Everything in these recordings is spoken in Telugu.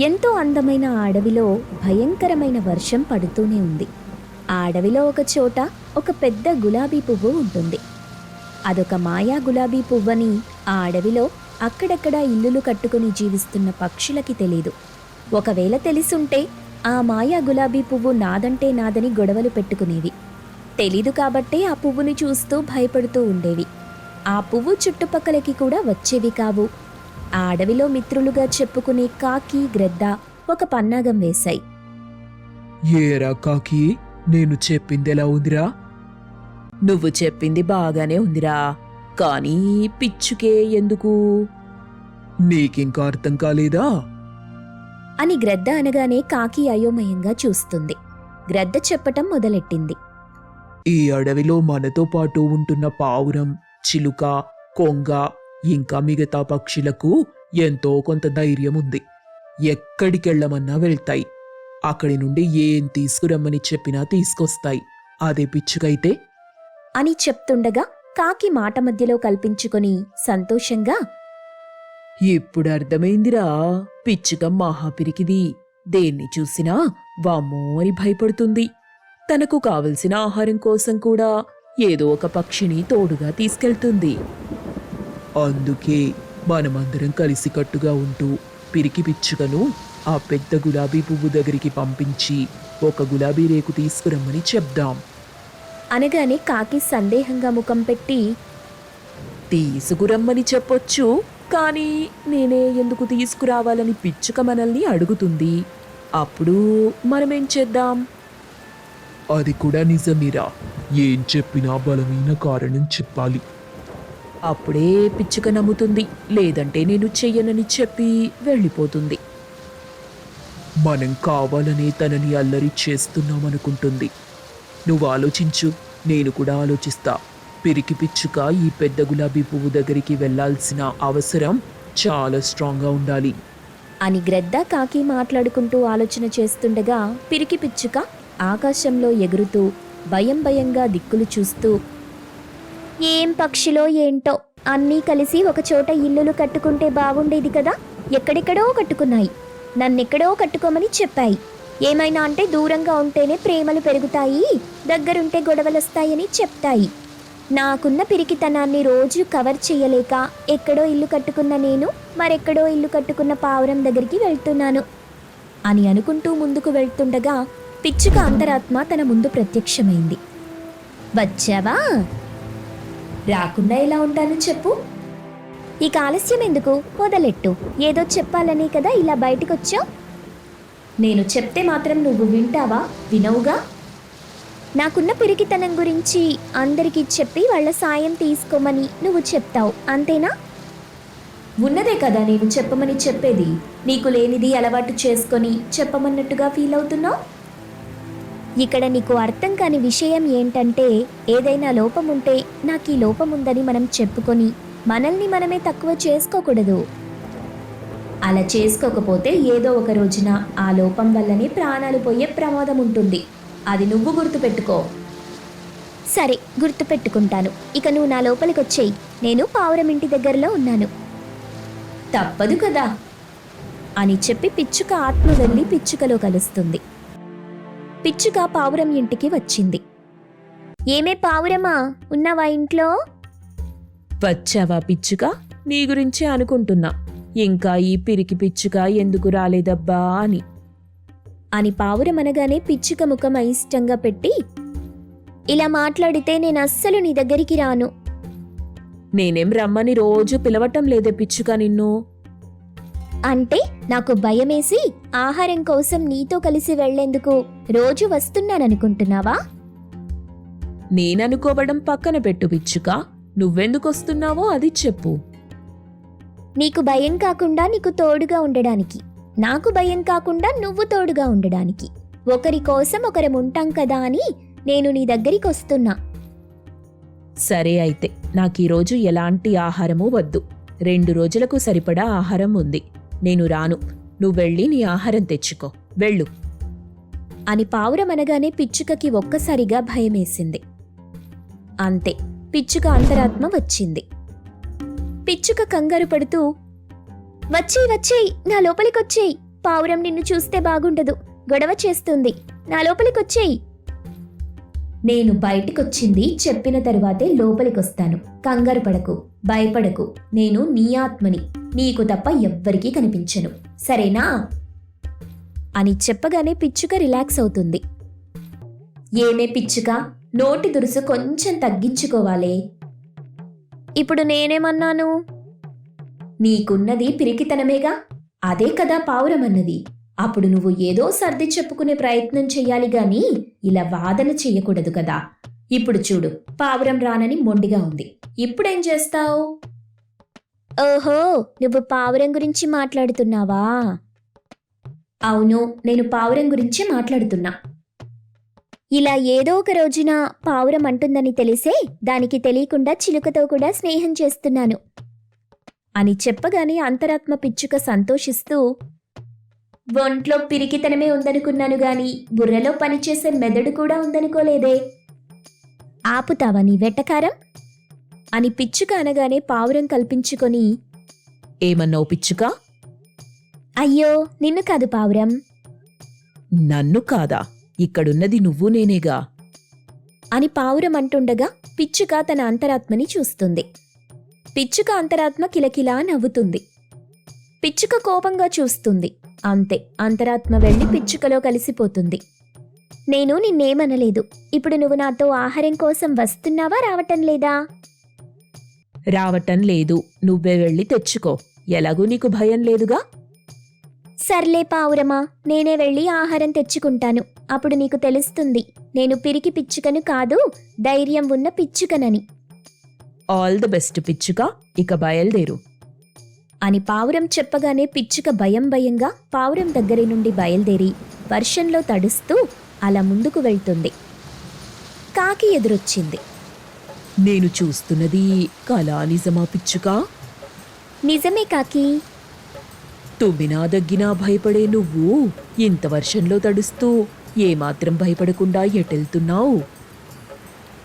ఎంతో అందమైన అడవిలో భయంకరమైన వర్షం పడుతూనే ఉంది. ఆ అడవిలో ఒక చోట ఒక పెద్ద గులాబీ పువ్వు ఉంటుంది. అదొక మాయా గులాబీ పువ్వని ఆ అడవిలో అక్కడక్కడ ఇల్లులు కట్టుకుని జీవిస్తున్న పక్షులకి తెలీదు. ఒకవేళ తెలిసుంటే ఆ మాయా గులాబీ పువ్వు నాదంటే నాదని గొడవలు పెట్టుకునేవి. తెలీదు కాబట్టే ఆ పువ్వుని చూస్తూ భయపడుతూ ఉండేవి. ఆ పువ్వు చుట్టుపక్కలకి కూడా వచ్చేవి కావు. ఆ అడవిలో మిత్రులుగా చెప్పుకునే కాకి గ్రద్ద ఒక పన్నాగం వేశాయి. ఏరా కాకి నేను చెప్పింది ఎలా ఉందిరా? నువ్వు చెప్పింది బాగానే ఉందిరా కానీ పిచ్చుకే ఎందుకు? నీకింకా అర్థం కాలేదా? అని గ్రద్ద అనగానే కాకి అయోమయంగా చూస్తుంది. గ్రద్ద చెప్పటం మొదలెట్టింది. ఈ అడవిలో మనతో పాటు ఉంటున్న పావురం చిలుక కొంగ ఇంకా మిగతా పక్షులకు ఎంతో కొంత ధైర్యం ఉంది ఎక్కడికెళ్ళమన్నా వెళ్తాయి. అక్కడి నుండి ఏం తీసుకురమ్మని చెప్పినా తీసుకొస్తాయి. అదే పిచ్చుకైతే? అని చెప్తుండగా కాకి మాట మధ్యలో కల్పించుకొని సంతోషంగా ఇప్పుడు అర్థమైందిరా పిచ్చుక మహాపిరికిది దేన్ని చూసినా వామ్మో అని భయపడుతుంది. తనకు కావలసిన ఆహారం కోసం కూడా ఏదో ఒక పక్షిని తోడుగా తీసుకెళ్తుంది. అందుకే మనమందరం కలిసికట్టుగా ఉంటూ పిరికి పిచ్చుకను ఆ పెద్ద గులాబీ పువ్వు దగ్గరికి పంపించి ఒక గులాబీ రేకు తీసుకురమ్మని చెప్దాం. అనగానే కాకి సందేహంగా ముఖం పెట్టి తీసుకురమ్మని చెప్పొచ్చు కానీ నేనే ఎందుకు తీసుకురావాలని పిచ్చుక మనల్ని అడుగుతుంది. అప్పుడు మనమేం చేద్దాం? అది కూడా నిజమేరా. ఏం చెప్పినా బలమైన కారణం చెప్పాలి. అప్పుడే పిచ్చుక నమ్ముతుంది. లేదంటే నేను చెయ్యనని చెప్పి వెళ్ళిపోతుంది. మనం కావాలనే తనని అల్లరి చేస్తున్నామనుకుంటుంది. నువ్వు ఆలోచించు నేను కూడా ఆలోచిస్తా. పిరికి పిచ్చుక ఈ పెద్ద గులాబీ పువ్వు దగ్గరికి వెళ్ళాల్సిన అవసరం చాలా స్ట్రాంగ్గా ఉండాలి. అని గ్రద్ద కాకి మాట్లాడుకుంటూ ఆలోచన చేస్తుండగా పిరికి పిచ్చుక ఆకాశంలో ఎగురుతూ భయం భయంగా దిక్కులు చూస్తూ ఏం పక్షిలో ఏంటో అన్నీ కలిసి ఒక చోట ఇల్లులు కట్టుకుంటే బాగుండేది కదా. ఎక్కడెక్కడో కట్టుకున్నాయి. నన్నెక్కడో కట్టుకోమని చెప్పాయి. ఏమైనా అంటే దూరంగా ఉంటేనే ప్రేమలు పెరుగుతాయి దగ్గరుంటే గొడవలొస్తాయని చెప్తాయి. నాకున్న పిరికితనాన్ని రోజు కవర్ చేయలేక ఎక్కడో ఇల్లు కట్టుకున్న నేను మరెక్కడో ఇల్లు కట్టుకున్న పావురం దగ్గరికి వెళ్తున్నాను అని అనుకుంటూ ముందుకు వెళ్తుండగా పిచ్చుక అంతరాత్మ తన ముందు ప్రత్యక్షమైంది. వచ్చావా? రాకుండా ఎలా ఉంటాను చెప్పు. ఈ ఆలస్యం ఎందుకు? మొదలెట్టు ఏదో చెప్పాలని కదా ఇలా బయటకొచ్చావు? నేను చెప్తే మాత్రం నువ్వు వింటావా? వినవుగా? నాకున్న పిరికితనం గురించి అందరికీ చెప్పి వాళ్ళ సాయం తీసుకోమని నువ్వు చెప్తావు అంతేనా? ఉన్నదే కదా నేను చెప్పమని చెప్పేది. నీకు లేనిది అలవాటు చేసుకొని చెప్పమన్నట్టుగా ఫీల్ అవుతున్నావు? ఇక్కడ నీకు అర్థం కాని విషయం ఏంటంటే ఏదైనా లోపం ఉంటే నాకు ఈ లోపం ఉందని మనం చెప్పుకొని మనల్ని మనమే తక్కువ చేసుకోకూడదు. అలా చేసుకోకపోతే ఏదో ఒక రోజున ఆ లోపం వల్లనే ప్రాణాలు పోయే ప్రమాదం ఉంటుంది అది నువ్వు గుర్తుపెట్టుకో. సరే గుర్తుపెట్టుకుంటాను. ఇక నువ్వు నా లోపలికి వచ్చేయి నేను పావురం ఇంటి దగ్గరలో ఉన్నాను. తప్పదు కదా అని చెప్పి పిచ్చుక ఆత్మ వెళ్ళి పిచ్చుకలో కలుస్తుంది. పిచ్చుక పావురం ఇంటికి వచ్చింది. ఏమే పావురమా? ఉన్నావా ఇంట్లో? వచ్చావా పిచ్చుక? నీ గురించే అనుకుంటున్నా. ఇంకా ఈ పిరికి పిచ్చుక ఎందుకు రాలేదబ్బా అని. అని పావురం అనగానే పిచ్చుక ముఖం అయిష్టంగా పెట్టి ఇలా మాట్లాడితే నేను అస్సలు నీ దగ్గరికి రాను. నేనేం రమ్మని రోజు పిలవటం లేదే పిచ్చుక నిన్ను. అంటే నాకు భయమేసి ఆహారం కోసం నీతో కలిసి వెళ్ళేందుకు రోజు వస్తున్నాననుకుంటున్నావా? నేననుకోవడం పక్కన పెట్టు పిచ్చుక నువ్వెందుకొస్తున్నావో అది చెప్పు. నీకు భయం కాకుండా నీకు తోడుగా ఉండడానికి. నాకు భయం కాకుండా నువ్వు తోడుగా ఉండడానికి. ఒకరి కోసం ఒకరం ఉంటాం కదా అని నేను నీ దగ్గరికి వస్తున్నా. సరే అయితే నాకు ఈరోజు ఎలాంటి ఆహారమూ వద్దు. రెండు రోజులకు సరిపడా ఆహారం ఉంది. నేను రాను. నువ్వెళ్ళి నీ ఆహారం తెచ్చుకో. వెళ్ళు. అని పావురం అనగానే పిచ్చుకకి ఒక్కసారిగా భయమేసింది. అంతే. పిచ్చుక అంతరాత్మ వచ్చింది. పిచ్చుక కంగారు పడుతూ వచ్చేయ్ వచ్చేయ్ నా లోపలికొచ్చేయ్. పావురం నిన్ను చూస్తే బాగుండదు. గొడవ చేస్తుంది. నా లోపలికొచ్చేయి. నేను బయటికొచ్చింది చెప్పిన తరువాతే లోపలికొస్తాను. కంగారు పడకు. భయపడకు. నేను నీ ఆత్మని. నీకు తప్ప ఎవ్వరికీ కనిపించను. సరేనా? అని చెప్పగానే పిచ్చుక రిలాక్స్ అవుతుంది. ఏమే పిచ్చుక? నోటి దురుసు కొంచెం తగ్గించుకోవాలే. ఇప్పుడు నేనేమన్నాను? నీకున్నది పిరికితనమేగా? అదే కదా పావురమన్నది. అప్పుడు నువ్వు ఏదో సర్ది చెప్పుకునే ప్రయత్నం చెయ్యాలి గాని ఇలా వాదన చెయ్యకూడదు కదా. ఇప్పుడు చూడు పావురం రానని మొండిగా ఉంది. ఇప్పుడేం చేస్తావు? ఓహో నువ్వు పావురం గురించి మాట్లాడుతున్నావా? అవును నేను పావురం గురించి మాట్లాడుతున్నా. ఇలా ఏదో ఒక రోజున పావురం అంటుందని తెలిసే దానికి తెలియకుండా చిలుకతో కూడా స్నేహం చేస్తున్నాను. అని చెప్పగానే అంతరాత్మ పిచ్చుక సంతోషిస్తూ ఒంట్లో పిరికితనమే ఉందనుకున్నాను గాని బుర్రలో పనిచేసే మెదడు కూడా ఉందనుకోలేదే. ఆపుతావా నీ వెట్టకారం అని పిచ్చుక అనగానే పావురం కల్పించుకొని ఏమన్నావు పిచ్చుక? అయ్యో నిన్ను కాదు పావురం. నన్ను కాదా? ఇక్కడున్నది నువ్వు నేనేగా? అని పావురం అంటుండగా పిచ్చుక తన అంతరాత్మని చూస్తుంది. పిచ్చుక అంతరాత్మ కిలకిలా నవ్వుతుంది. పిచ్చుక కోపంగా చూస్తుంది. అంతే అంతరాత్మ వెళ్ళి పిచ్చుకలో కలిసిపోతుంది. నేను నిన్నేమనలేదు. ఇప్పుడు నువ్వు నాతో ఆహారం కోసం వస్తున్నావా రావటం లేదా? రావటం లేదు. నువ్వే వెళ్ళి తెచ్చుకో. ఎలాగూ నీకు భయం లేదుగా? సర్లే పావురమా నేనే వెళ్ళి ఆహారం తెచ్చుకుంటాను. అప్పుడు నీకు తెలుస్తుంది. నేను పిరికి పిచ్చుకను కాదు ధైర్యం ఉన్న పిచ్చుకనని. ఆల్ ది బెస్ట్ పిచ్చుక. ఇక బయలుదేరు. అని పావురం చెప్పగానే పిచ్చుక భయం భయంగా పావురం దగ్గరి నుండి బయలుదేరి వర్షంలో తడుస్తూ అలా ముందుకు వెళ్తుంది. కాకి ఎదురొచ్చింది. నేను చూస్తున్నది కళా నిజమా పిచ్చుక. నిజమే కాకి. తుమ్మినా దగ్గినా భయపడే నువ్వు ఇంత వర్షంలో తడుస్తూ ఏమాత్రం భయపడకుండా ఎటెళ్తున్నావు?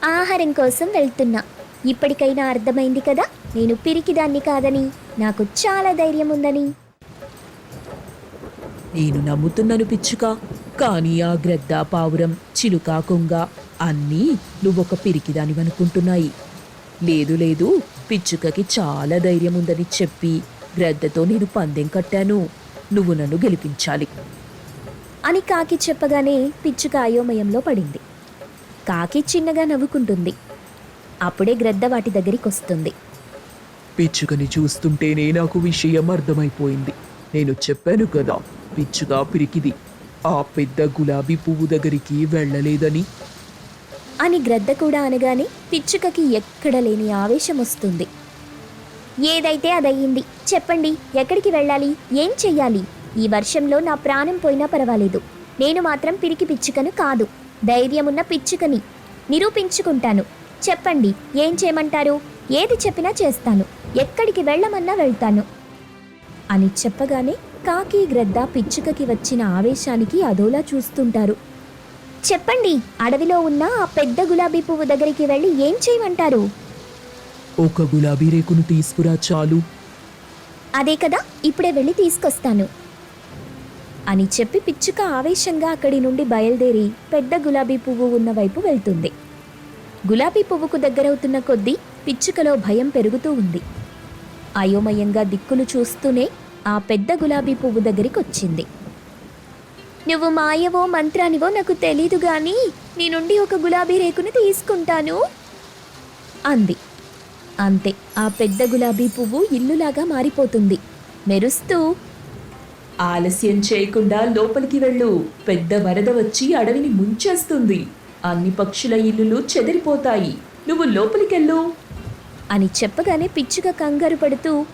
ఆహారం కోసం వెళ్తున్నా. ఇప్పటికైనా అర్థమైంది కదా నేను పిరికిదాన్ని కాదని నాకు చాలా ధైర్యం ఉందని. నేను నమ్ముతున్నాను పిచ్చుక కానీ ఆ గ్రద్ద పావురం చిలుక కొంగ అన్నీ నువ్వొక పిరికిదానివనుకుంటున్నాయి లేదు లేదు పిచ్చుకకి చాలా ధైర్యం ఉందని చెప్పి గ్రద్దతో నేను పందెం కట్టాను. నువ్వు నన్ను గెలిపించాలి. అని కాకి చెప్పగానే పిచ్చుక అయోమయంలో పడింది. కాకి చిన్నగా నవ్వుకుంటుంది. అప్పుడే గ్రద్ద వాటి దగ్గరికి వస్తుంది. పిచ్చుకని చూస్తుంటేనే నాకు విషయం అర్థమైపోయింది. నేను చెప్పాను కదా పిచ్చుక పిరికిది. ఆ పెద్ద గులాబీ పువ్వు దగ్గరికి వెళ్ళలేదని. అని గ్రద్ద కూడా అనగానే పిచ్చుకకి ఎక్కడ లేని ఆవేశం వస్తుంది. ఏదైతే అదయ్యింది చెప్పండి ఎక్కడికి వెళ్ళాలి ఏం చెయ్యాలి? ఈ వర్షంలో నా ప్రాణం పోయినా పర్వాలేదు. నేను మాత్రం పిరికి పిచ్చుకను కాదు. ధైర్యమున్న పిచ్చుకని నిరూపించుకుంటాను. చెప్పండి ఏం చేయమంటారు? ఏది చెప్పినా చేస్తాను. ఎక్కడికి వెళ్ళమన్నా వెళ్తాను. అని చెప్పగానే కాకి గ్రద్ద పిచ్చుకకి వచ్చిన ఆవేశానికి అదోలా చూస్తుంటారు. చెప్పండి అడవిలో ఉన్న ఆ పెద్ద గులాబీ పువ్వు దగ్గరికి వెళ్ళి ఏం చేయమంటారు? ఒక గులాబీ రేకును తీసుకురా చాలు. అదే కదా ఇప్పుడే వెళ్ళి తీసుకొస్తాను. అని చెప్పి పిచ్చుక ఆవేశంగా అక్కడి నుండి బయలుదేరి పెద్ద గులాబీ పువ్వు ఉన్న వైపు వెళ్తుంది. గులాబీ పువ్వుకు దగ్గరవుతున్న కొద్దీ పిచ్చుకలో భయం పెరుగుతూ ఉంది. అయోమయంగా దిక్కులు చూస్తూనే ఆ పెద్ద గులాబీ పువ్వు దగ్గరికి వచ్చింది నువ్వు మాయవో మంత్రానివో నాకు తెలీదు గాని నీ నుండి ఒక గులాబీ రేకును తీసుకుంటాను. అంది. అంతే ఆ పెద్ద గులాబీ పువ్వు ఇల్లులాగా మారిపోతుంది. మెరుస్తూ ఆలస్యం చేయకుండా లోపలికి వెళ్ళు. పెద్ద వరద వచ్చి అడవిని ముంచేస్తుంది. అన్ని పక్షుల ఇల్లులు చెదిరిపోతాయి. నువ్వు లోపలికెళ్ళు. అని చెప్పగానే పిచ్చుక కంగారు పడుతూ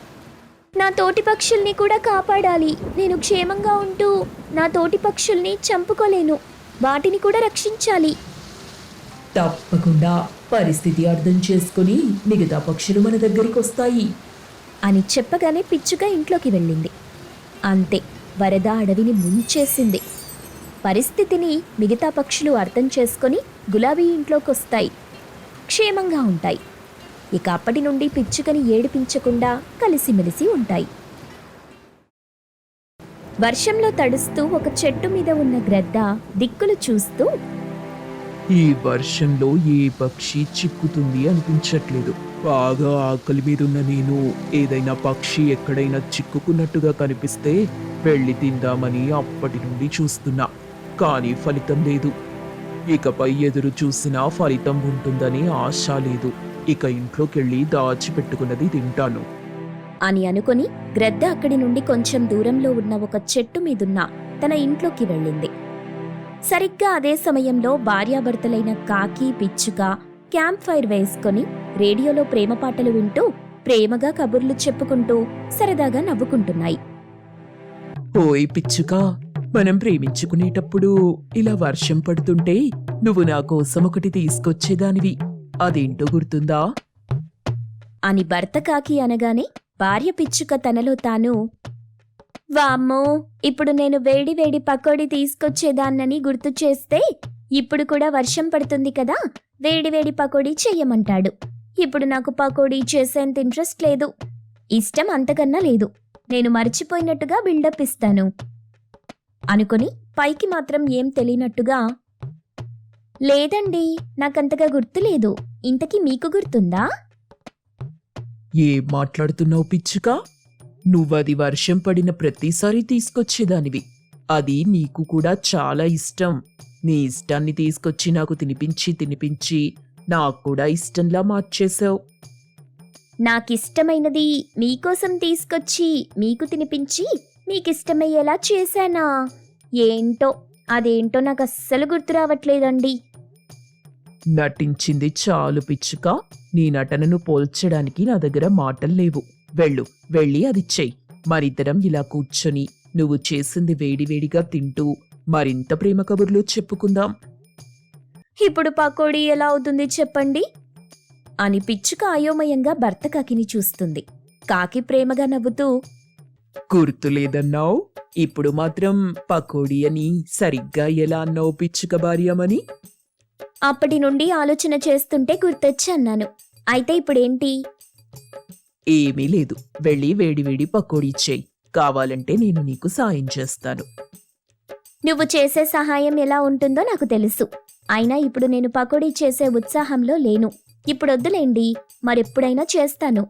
నా తోటి పక్షుల్ని కూడా కాపాడాలి. నేను క్షేమంగా ఉంటూ నా తోటి పక్షుల్ని చంపుకోలేను. వాటిని కూడా రక్షించాలి. తప్పకుండా. పరిస్థితి అర్థం చేసుకుని మిగతా పక్షులు మన దగ్గరికి వస్తాయి. అని చెప్పగానే పిచ్చుక ఇంట్లోకి వెళ్ళింది. అంతే వరద అడవిని ముంచేసింది. పరిస్థితిని మిగతా పక్షులు అర్థం చేసుకొని గులాబీ ఇంట్లోకి వస్తాయి క్షేమంగా ఉంటాయి. ఇక అప్పటి నుండి పిచ్చుకని ఏడిపించకుండా కలిసిమెలిసి ఉంటాయి. వర్షంలో తడుస్తూ ఒక చెట్టు మీద ఉన్న గ్రద్ద దిక్కులు చూస్తూ ఈ వర్షంలో ఏ పక్షి చిక్కుతుంది అనిపించట్లేదు. బాగా ఆకలి మీదున్న నేను ఏదైనా పక్షి ఎక్కడైనా చిక్కుకున్నట్టుగా కనిపిస్తే వెళ్ళి తిందామని అప్పటి నుండి చూస్తున్నా. కానీ ఫలితం లేదు. ఇకపై ఎదురు చూసినా ఫలితం ఉంటుందని ఆశ లేదు. ఇక ఇంట్లోకెళ్ళి దాచిపెట్టుకున్నది తింటాను. అని అనుకొని గ్రద్ద అక్కడి నుండి కొంచెం దూరంలో ఉన్న ఒక చెట్టు మీదున్న తన ఇంట్లోకి వెళ్ళింది. సరిగ్గా అదే సమయంలో భార్యాభర్తలైన కాకి పిచ్చుక క్యాంప్ ఫైర్ వేసుకొని రేడియోలో ప్రేమ పాటలు వింటూ ప్రేమగా కబుర్లు చెప్పుకుంటూ సరదాగా నవ్వుకుంటున్నాయి. ఓయ్ పిచ్చుక మనం ప్రేమించుకునేటప్పుడు ఇలా వర్షం పడుతుంటే నువ్వు నా కోసం ఒకటి తీసుకొచ్చేదానివి. అదేంటో గుర్తుందా? అని భర్త కాకి అనగానే భార్య పిచ్చుక తనలో తాను వామ్మో ఇప్పుడు నేను వేడి వేడి పకోడీ తీసుకొచ్చేదాన్నని గుర్తు చేస్తే ఇప్పుడు కూడా వర్షం పడుతుంది కదా వేడి వేడి పకోడీ చెయ్యమంటాడు ఇప్పుడు నాకు పకోడీ చేసేంత ఇంట్రెస్ట్ లేదు. ఇష్టం అంతకన్నా లేదు. నేను మర్చిపోయినట్టుగా బిల్డప్ ఇస్తాను. అనుకొని పైకి మాత్రం ఏం తెలియనట్టుగా లేదండి నాకంతగా గుర్తులేదు ఇంతకీ మీకు గుర్తుందా? ఏం మాట్లాడుతున్నావు పిచ్చుక? నువ్వది వర్షం పడిన ప్రతిసారి తీసుకొచ్చేదానివి. అది నీకు కూడా చాలా ఇష్టం. నీ ఇష్టాన్ని తీసుకొచ్చి నాకు తినిపించి తినిపించి నాకు కూడా ఇష్టంలా మార్చేశావు. నాకిష్టమైనది మీకోసం తీసుకొచ్చి మీకు తినిపించి మీకిష్టమయ్యేలా చేశానా? ఏంటో అదేంటో నాకు అస్సలు గుర్తు రావట్లేదండి. నటించింది చాలు పిచ్చుక. నీ నటనను పోల్చడానికి నా దగ్గర మాటలు లేవు. వెళ్ళు వెళ్ళి అది చెయ్యి. మరిద్దరం ఇలా కూర్చొని నువ్వు చేసింది వేడివేడిగా తింటూ మరింత ప్రేమ కబుర్లు చెప్పుకుందాం. ఇప్పుడు పకోడీ ఎలా అవుతుంది చెప్పండి? అని పిచ్చుక అయోమయంగా భర్త కాకిని చూస్తుంది. కాకి ప్రేమగా నవ్వుతూ గుర్తులేదన్నావు ఇప్పుడు మాత్రం పకోడీ అని సరిగ్గా ఎలా అన్నావు పిచ్చుక భార్యమని? అప్పటి నుండి ఆలోచన చేస్తుంటే గుర్తొచ్చి అన్నాను. అయితే ఇప్పుడేంటి? ఏమీ లేదు. వెళ్ళి వేడివేడి పకోడీ చెయ్యి కావాలంటే నేను నీకు సాయం చేస్తాను. నువ్వు చేసే సహాయం ఎలా ఉంటుందో నాకు తెలుసు. అయినా ఇప్పుడు నేను పకోడీ చేసే ఉత్సాహంలో లేను. ఇప్పుడొద్దులేండి. మరెప్పుడైనా చేస్తాను.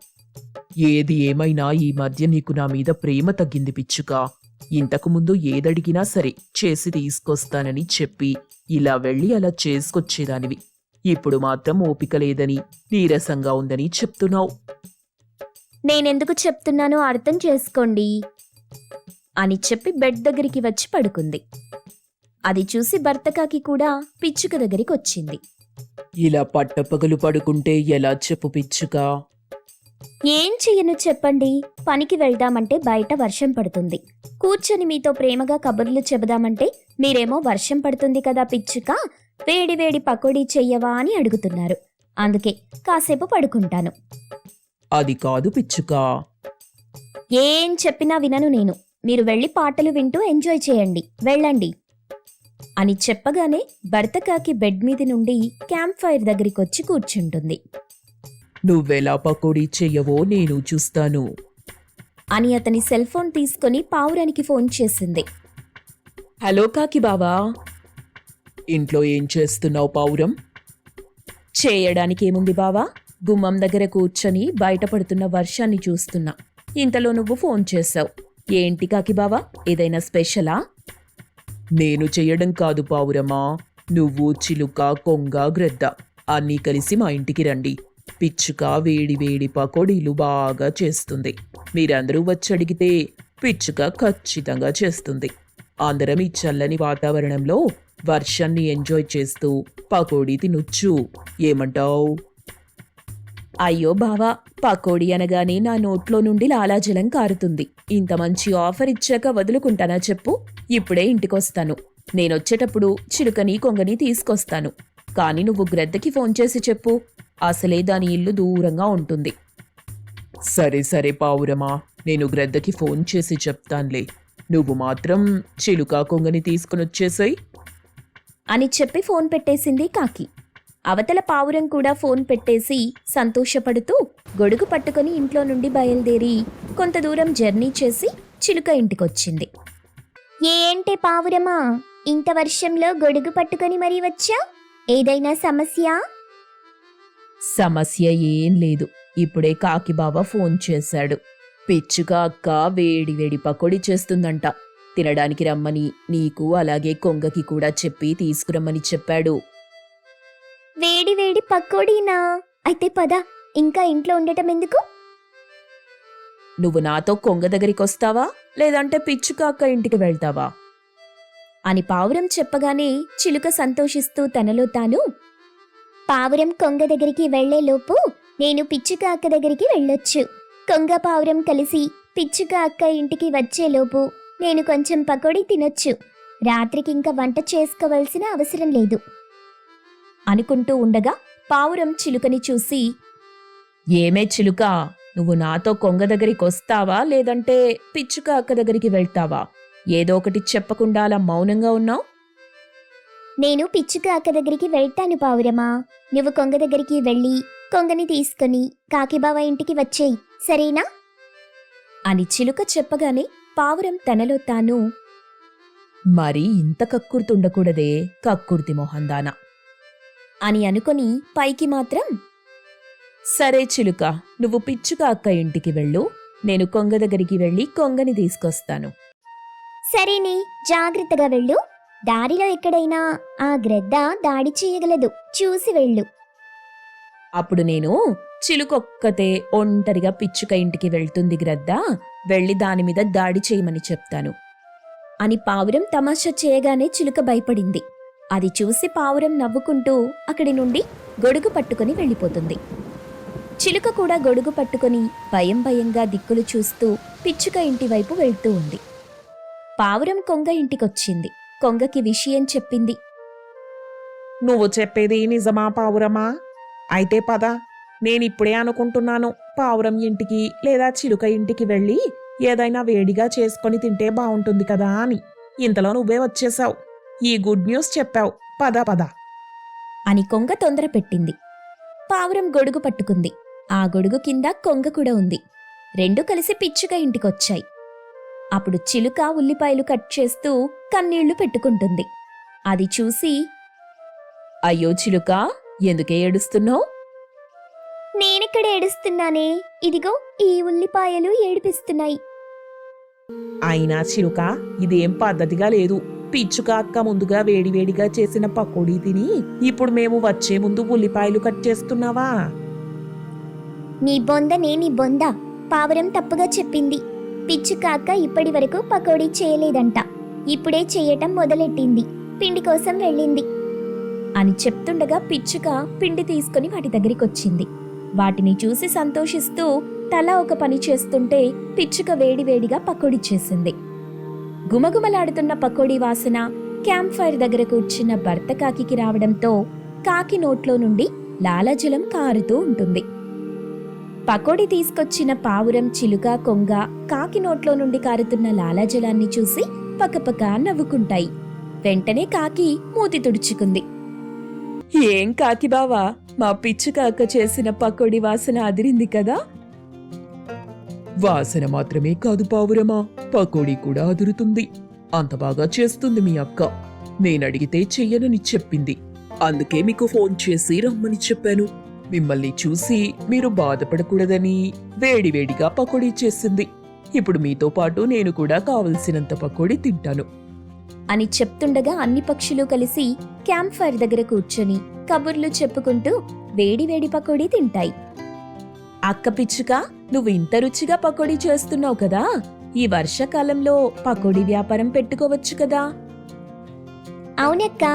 ఏది ఏమైనా ఈ మధ్య నీకు నా మీద ప్రేమ తగ్గింది పిచ్చుక. ఇంతకు ముందు ఏదడిగినా సరే చేసి తీసుకొస్తానని చెప్పి. ఇలా వెళ్ళి అలా చేసుకొచ్చేదానివి. ఇప్పుడు మాత్రం ఓపిక లేదని నీరసంగా ఉందని చెప్తున్నావు. నేనెందుకు చెప్తున్నానో అర్థం చేసుకోండి అని చెప్పి బెడ్ దగ్గరికి వచ్చి పడుకుంది. అది చూసి భర్తకాకి కూడా పిచ్చుక దగ్గరికి వచ్చింది. ఇలా పట్టపగలు పడుకుంటే ఎలా చెప్పు పిచ్చుక? ఏం చెయ్యను చెప్పండి? పనికి వెళ్దామంటే బయట వర్షం పడుతుంది. కూర్చొని మీతో ప్రేమగా కబుర్లు చెబుదామంటే మీరేమో వర్షం పడుతుంది కదా పిచ్చుక? వేడి వేడి పకోడీ చెయ్యవా అని అడుగుతున్నారు. అందుకే కాసేపు పడుకుంటాను. అది కాదు పిచ్చుక. ఏం చెప్పినా వినను నేను. మీరు వెళ్ళి పాటలు వింటూ ఎంజాయ్ చేయండి. వెళ్ళండి. అని చెప్పగానే భర్త కాకి బెడ్ మీద నుండి క్యాంప్ ఫైర్ దగ్గరికి వచ్చి కూర్చుంటుంది. నువ్వెలా పకోడీ చెయ్యవో నేను చూస్తాను. అని అతని సెల్ ఫోన్ తీసుకొని పావురానికి ఫోన్ చేసింది. హలో కాకి బావా. ఇంట్లో ఏం చేస్తున్నావు పావురం? చేయడానికి ఏముంది బావా? గుమ్మం దగ్గర కూర్చొని బయటపడుతున్న వర్షాన్ని చూస్తున్నా. ఇంతలో నువ్వు ఫోన్ చేశావు. ఏంటి కాకి బావా? ఏదైనా స్పెషలా? నేను చెయ్యడం కాదు పావురమా. నువ్వు చిలుక కొంగ గ్రెద్ద అన్నీ కలిసి మా ఇంటికి రండి. పిచ్చుక వేడి వేడి పకోడీలు బాగా చేస్తుంది. మీరందరూ వచ్చి అడిగితే పిచ్చుక ఖచ్చితంగా చేస్తుంది. అందరం ఈ చల్లని వాతావరణంలో వర్షాన్ని ఎంజాయ్ చేస్తూ పకోడీ తినొచ్చు. ఏమంటావు? అయ్యో బావా పకోడీ అనగానే నా నోట్లో నుండి లాలాజలం కారుతుంది. ఇంత మంచి ఆఫర్ ఇచ్చాక వదులుకుంటానా చెప్పు? ఇప్పుడే ఇంటికొస్తాను. నేనొచ్చేటప్పుడు చిలుకని కొంగని తీసుకొస్తాను. కానీ నువ్వు గ్రద్దకి ఫోన్ చేసి చెప్పు. అసలే దాని ఇల్లు దూరంగా ఉంటుంది. సరే సరే పావురమా నేను గ్రద్దకి ఫోన్ చేసి చెప్తాన్లే. నువ్వు మాత్రం చిలుక కొంగని తీసుకుని వచ్చేసాయి. అని చెప్పి ఫోన్ పెట్టేసింది కాకి. అవతల పావురం కూడా ఫోన్ పెట్టేసి సంతోషపడుతూ గొడుగు పట్టుకొని ఇంట్లో నుండి బయలుదేరి కొంత దూరం జర్నీ చేసి చిలుక ఇంటికొచ్చింది. ఏంటి పావురమా ఇంత వర్షంలో గొడుగు పట్టుకొని మరీ వచ్చా ఏదైనా సమస్య? సమస్య ఏం లేదు. ఇప్పుడే కాకి బావ ఫోన్ చేశాడు. పిచ్చుక అక్క వేడి వేడి పకోడీ చేస్తుందంట. తినడానికి రమ్మని నీకు అలాగే కొంగకి కూడా చెప్పి తీసుకురమ్మని చెప్పాడు. వేడి వేడి పకోడీనా? అయితే పద ఇంకా ఇంట్లో ఉండటం ఎందుకు? నువ్వు నాతో కొంగ దగ్గరికి వస్తావా? లేదంటే పిచ్చుక అక్క ఇంటికి వెళ్తావా? అని పావురం చెప్పగానే చిలుక సంతోషిస్తూ తనలో తాను పావురం కొంగ దగ్గరికి వెళ్ళేలోపు నేను పిచ్చుక అక్క దగ్గరికి వెళ్ళొచ్చు. కొంగ పావురం కలిసి పిచ్చుక అక్క ఇంటికి వచ్చేలోపు నేను కొంచెం పకోడీ తినొచ్చు. రాత్రికి ఇంకా వంట చేసుకోవలసిన అవసరం లేదు. అనుకుంటూ ఉండగా పావురం చిలుకని చూసి ఏమే చిలుక నువ్వు నాతో కొంగ దగ్గరికి వస్తావా? లేదంటే పిచ్చుక అక్క దగ్గరికి వెళ్తావా? ఏదో ఒకటి చెప్పకుండా అలా మౌనంగా ఉన్నావు? నేను పిచ్చుక అక్క దగ్గరికి వెళ్తాను పావురమా. నువ్వు కొంగ దగ్గరికి వెళ్ళి కొంగని తీసుకుని కాకిబావ ఇంటికి వచ్చేయి సరేనా? అని చిలుక చెప్పగానే పావురం తనలో తాను మరి ఇంత కక్కుర్తుండకూడదే కక్కుర్తి మొహందానా? అని అనుకొని పైకి మాత్రం సరే చిలుక నువ్వు పిచ్చుక అక్క ఇంటికి వెళ్ళు నేను కొంగ దగ్గరికి వెళ్ళి కొంగని తీసుకొస్తాను. సరేనే జాగ్రత్తగా వెళ్ళు. దారిలో ఎక్కడైనా ఆ గ్రద్ద దాడి చేయగలదు. చూసి వెళ్ళు. అప్పుడు నేను చిలుకొక్కతే ఒంటరిగా పిచ్చుక ఇంటికి వెళ్తుంది గ్రద్ద. వెళ్ళి దాని మీద దాడి చేయమని చెప్తాను. అని పావురం తమాషా చేయగానే చిలుక భయపడింది. అది చూసి పావురం నవ్వుకుంటూ అక్కడి నుండి గొడుగు పట్టుకొని వెళ్ళిపోతుంది. చిలుక కూడా గొడుగు పట్టుకొని భయం భయంగా దిక్కులు చూస్తూ పిచ్చుక ఇంటి వైపు వెళ్తూ ఉంది. పావురం కొంగ ఇంటికొచ్చింది. కొంగకి విషయం చెప్పింది. నువ్వు చెప్పేది నిజమా పావురమా? అయితే పద నేనిప్పుడే అనుకుంటున్నాను పావురం ఇంటికి లేదా చిలుక ఇంటికి వెళ్ళి ఏదైనా వేడిగా చేసుకొని తింటే బాగుంటుంది కదా అని. ఇంతలో నువ్వే వచ్చేసావు. ఈ గుడ్ న్యూస్ చెప్పావు. పద పద. అని కొంగ తొందర పెట్టింది. పావురం గొడుగు పట్టుకుంది. ఆ గొడుగు కింద కొంగ కూడా ఉంది. రెండు కలిసి పిచ్చుక ఇంటికొచ్చాయి. అప్పుడు చిలుక ఉల్లిపాయలు కట్ చేస్తూ కన్నీళ్ళు పెట్టుకుంటుంది. అది చూసి అయ్యో చిలుక ఎందుకే ఏడుస్తున్నావు? నేనెక్కడ ఏడుస్తున్నానే. ఇదిగో ఈ ఉల్లిపాయలు ఏడిపిస్తున్నాయి. అయినా చిలుక ఇదేం పద్ధతిగా లేదు. పిచ్చుక అక్క ముందుగా వేడివేడిగా చేసిన పకోడీ తిని ఇప్పుడు మేము వచ్చే ముందు ఉల్లిపాయలు కట్ చేస్తున్నావా? నీ బొందనే నీ బొంద. పావురం తప్పుగా చెప్పింది. పిచ్చుకాక ఇప్పటి వరకు పకోడీ చేయలేదంట. ఇప్పుడే చేయటం మొదలెట్టింది. పిండి కోసం వెళ్ళింది. అని చెప్తుండగా పిచ్చుక పిండి తీసుకుని వాటి దగ్గరికొచ్చింది. వాటిని చూసి సంతోషిస్తూ తల ఒక పని చేస్తుంటే పిచ్చుక వేడివేడిగా పకోడీ చేసింది. గుమగుమలాడుతున్న పకోడీ వాసన క్యాంప్ ఫైర్ దగ్గర కూర్చున్న భర్త కాకికి రావడంతో కాకి నోట్లో నుండి లాలాజలం కారుతూ ఉంటుంది. పకోడీ తీసుకొచ్చిన పావురం చిలుక కొంగ కాకి నోట్లో నుండి కారుతున్న లాలాజలాన్ని చూసి పక్కపక్క నవ్వుకుంటాయి. వెంటనే కాకి మూతి తుడుచుకుంది. ఏం కాకి బావా? మా పిచ్చు కాక చేసిన పకోడీ వాసన అదిరింది కదా? వాసన మాత్రమే కాదు పావురమా పకోడీ కూడా అదురుతుంది. అంత బాగా చేస్తుంది మీ అక్క. నేనడిగితే చెయ్యనని చెప్పింది. అందుకే మీకు ఫోన్ చేసి రమ్మని చెప్పాను. మిమ్మల్ని చూసి మీరు బాధపడకూడదని వేడివేడిగా పకోడీ చేసింది. ఇప్పుడు మీతో పాటు నేను కూడా కావలసినంత పకోడీ తింటాను. అని చెప్తుండగా అన్ని పక్షులు కలిసి క్యాంప్ ఫైర్ దగ్గర కూర్చొని కబుర్లు చెప్పుకుంటూ వేడివేడి పకోడీ తింటాయి. అక్క పిచ్చుక నువ్వు ఇంత రుచిగా పకోడీ చేస్తున్నావు కదా? ఈ వర్షాకాలంలో పకోడీ వ్యాపారం పెట్టుకోవచ్చు కదా? అవునక్క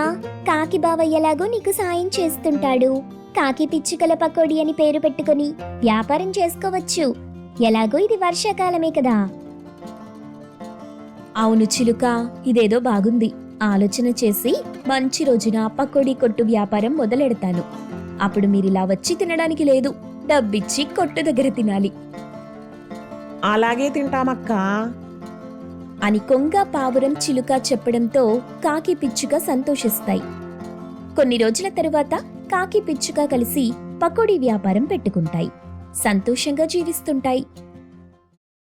కాకి బావయ్యలాగో నీకు సాయం చేస్తుంటాడు. కాకి పిచ్చుకల పకోడీ అని పేరు పెట్టుకొని వ్యాపారం చేసుకోవచ్చు. ఎలాగో ఇది వర్షాకాలమే కదా. అవును చిలుక ఇదేదో బాగుంది. ఆలోచన చేసి మంచి రోజున పకోడీ కొట్టు వ్యాపారం మొదలెడతాను. అప్పుడు మీరిలా వచ్చి తినడానికి లేదు. డబ్బిచ్చి కొట్టు దగ్గర తినాలి. అలాగే తింటామక్కా. అని కొంగ పావురం చిలుక చెప్పడంతో కాకి పిచ్చుక సంతోషిస్తాయి. కొన్ని రోజుల తరువాత కాకి పిచ్చుక కలిసి పకోడీ వ్యాపారం పెట్టుకుంటాయి. సంతోషంగా జీవిస్తుంటాయి.